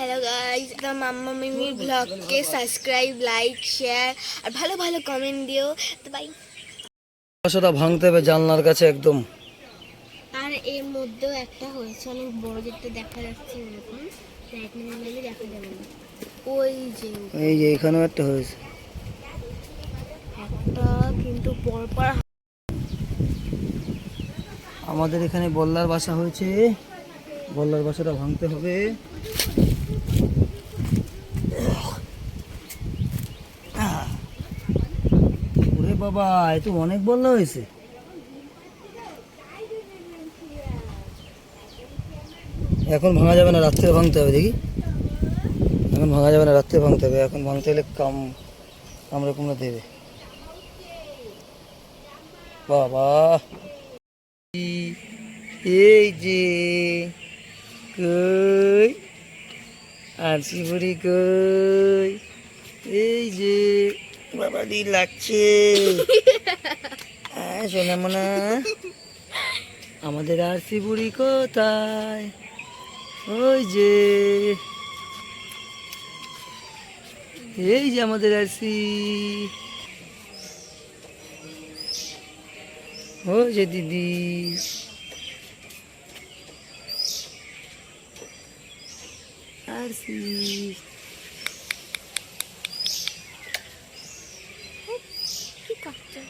Hello guys আমার mamma Mimi ব্লগকে subscribe like share আর ভালো ভালো কমেন্ট দিও তো বাই বাসাটা ভাঙতে হবে জানলার কাছে একদম। আর এর মধ্যেও একটা হয়েছে অনেক বড় যেটা দেখা যাচ্ছে এরকম। দেখা যাবে ওই যে এই যে এখানেও একটা হয়েছে। একটা কিন্তু পরপর আমাদের এখানে বল্লার বাসা হয়েছে। বল্লার বাসাটা ভাঙতে হবে। বাবা, এ অনেক বল্লা হয়েছে। এখন ভাঙা যাবে না, রাত্রে ভাঙতে হবে, দেখি। এখন ভাঙা যাবে না, রাত্রে ভাঙতে হবে, এখন ভাঙতে হলে কাম আমরা কুমড়া দেবে। বাবা, এই যে, কই? আরসি বুড়ি কই? বাবা দি লাগছে। হ্যাঁ শোনা মনা। আমাদের আরসি বুড়ি কোথায়? ওই যে। এই যে আমাদের আরসি। ওই যে দিদি। আরসি। kaptı.